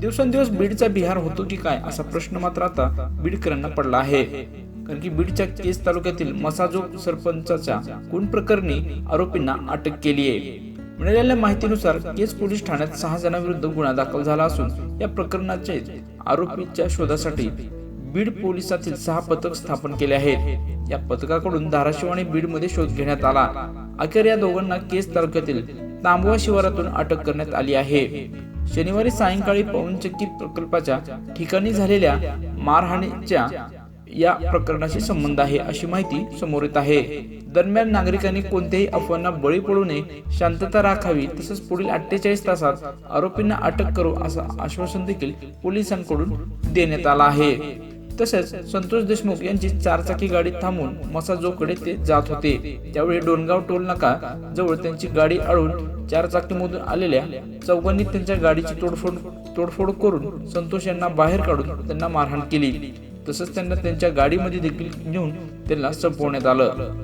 दिवसेंदिवस बीडचा बिहार होतो की काय असा प्रश्न मात्र आता बीडकरांना पडला आहे. कारण की बीडच्या केस तालुक्यातील मसाजोग सरपंचाच्या खून प्रकरणी आरोपींना अटक केली आहे मिळालेल्या माहितीनुसार केस पोलीस ठाण्यात सहा जणांविरुद्ध गुन्हा दाखल झाला असून या प्रकरणाचे आरोपीच्या शोधासाठी बीड पोलिसातील सहा पथक स्थापन केले आहेत. या पथकाकडून धाराशिव आणि बीडमध्ये शोध घेण्यात आला. अखेर या दोघांना केस तालुक्यातील तांबवा शिवारातून अटक करण्यात आली आहे. शनिवारी सायंकाळी पवनचक्की प्रकल्पाच्या ठिकाणी झालेल्या मारहाणीच्या या प्रकरणाशी संबंध आहे अशी माहिती समोर येत आहे. दरम्यान नागरिकांनी कोणत्याही अफवांना बळी पडू नये शांतता राखावी तसंच पुढील अठ्ठेचाळीस तासात आरोपींना अटक करू असं आश्वासन देखील पोलिसांकडून देण्यात आलं आहे. तसेच संतोष देशमुख यांची चारचाकी गाडी थांबून मसाजोकडे ते जात होते. त्यावेळी डोनगाव टोल नाका जवळ त्यांची गाडी अडवून चारचाकीमधून आलेल्या चौघांनी त्यांच्या गाडीची तोडफोड तोडफोड करून संतोष यांना बाहेर काढून त्यांना मारहाण केली. तसंच त्यांना त्यांच्या गाडीमध्ये देखील घेऊन त्यांना संपवण्यात आलं.